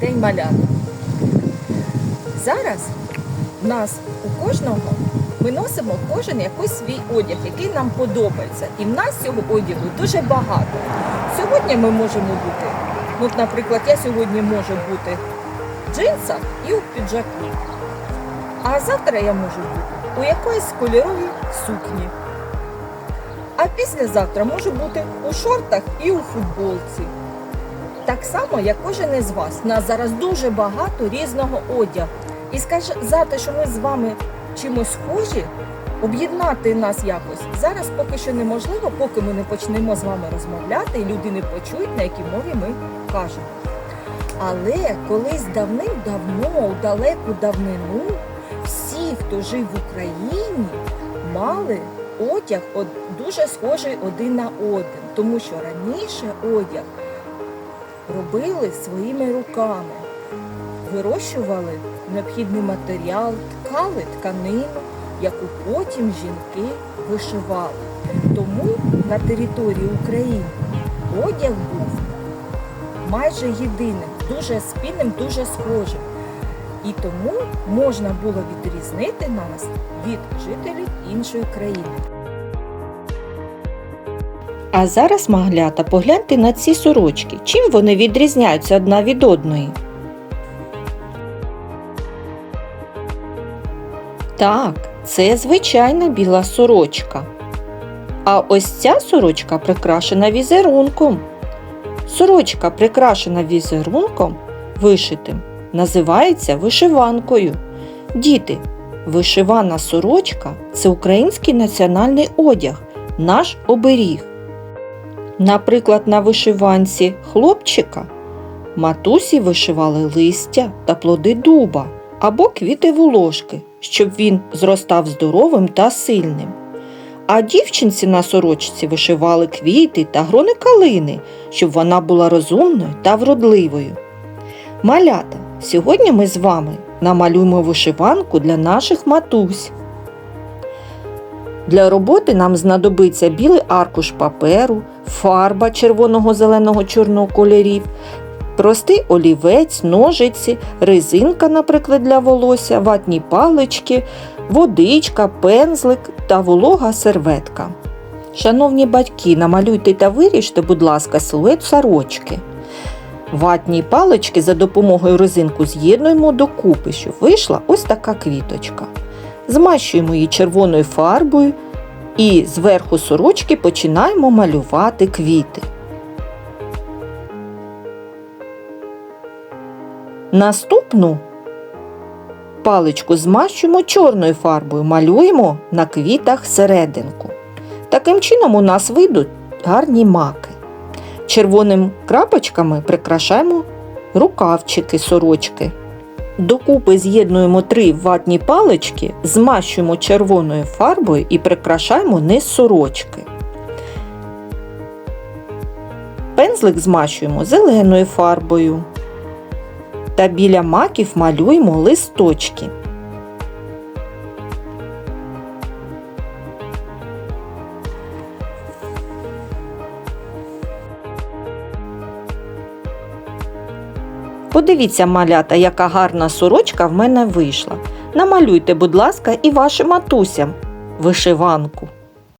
День, малята. Зараз в нас у кожного ми носимо кожен якийсь свій одяг, який нам подобається. І в нас цього одягу дуже багато. Сьогодні ми можемо бути, ну, от, наприклад, я сьогодні можу бути в джинсах і у піджаку. А завтра я можу бути у якоїсь кольоровій сукні. А післязавтра можу бути у шортах і у футболці. Так само, як кожен із вас. У нас зараз дуже багато різного одягу. І сказати, що ми з вами чимось схожі, об'єднати нас якось зараз поки що неможливо, поки ми не почнемо з вами розмовляти, і люди не почують, на якій мові ми кажемо. Але колись давним-давно, у далеку давнину, всі, хто жив в Україні, мали одяг дуже схожий один на один, тому що раніше одяг робили своїми руками, вирощували необхідний матеріал, ткали тканину, яку потім жінки вишивали. Тому на території України одяг був майже єдиним, дуже спільним, дуже схожим. І тому можна було відрізнити нас від жителів іншої країни. А зараз, маглята, погляньте на ці сорочки. Чим вони відрізняються одна від одної? Так, це звичайна біла сорочка. А ось ця сорочка прикрашена візерунком. Сорочка, прикрашена візерунком, вишитим, називається вишиванкою. Діти, вишивана сорочка це український національний одяг, наш оберіг. Наприклад, на вишиванці хлопчика матусі вишивали листя та плоди дуба або квіти волошки, щоб він зростав здоровим та сильним. А дівчинці на сорочці вишивали квіти та грони калини, щоб вона була розумною та вродливою. Малята, сьогодні ми з вами намалюємо вишиванку для наших матусь. Для роботи нам знадобиться білий аркуш паперу, фарба червоного, зеленого, чорного кольорів, простий олівець, ножиці, резинка, наприклад, для волосся, ватні палички, водичка, пензлик та волога серветка. Шановні батьки, намалюйте та виріжте, будь ласка, силует сорочки. Ватні палички за допомогою резинку з'єднуємо докупи, щоб вийшла ось така квіточка. Змащуємо її червоною фарбою і зверху сорочки починаємо малювати квіти. Наступну паличку змащуємо чорною фарбою, малюємо на квітах серединку. Таким чином у нас вийдуть гарні маки. Червоним крапочками прикрашаємо рукавчики сорочки. Докупи з'єднуємо три ватні палички, змащуємо червоною фарбою і прикрашаємо низ сорочки. Пензлик змащуємо зеленою фарбою. Та біля маків малюємо листочки. Подивіться, малята, яка гарна сорочка в мене вийшла. Намалюйте, будь ласка, і вашим матусям вишиванку.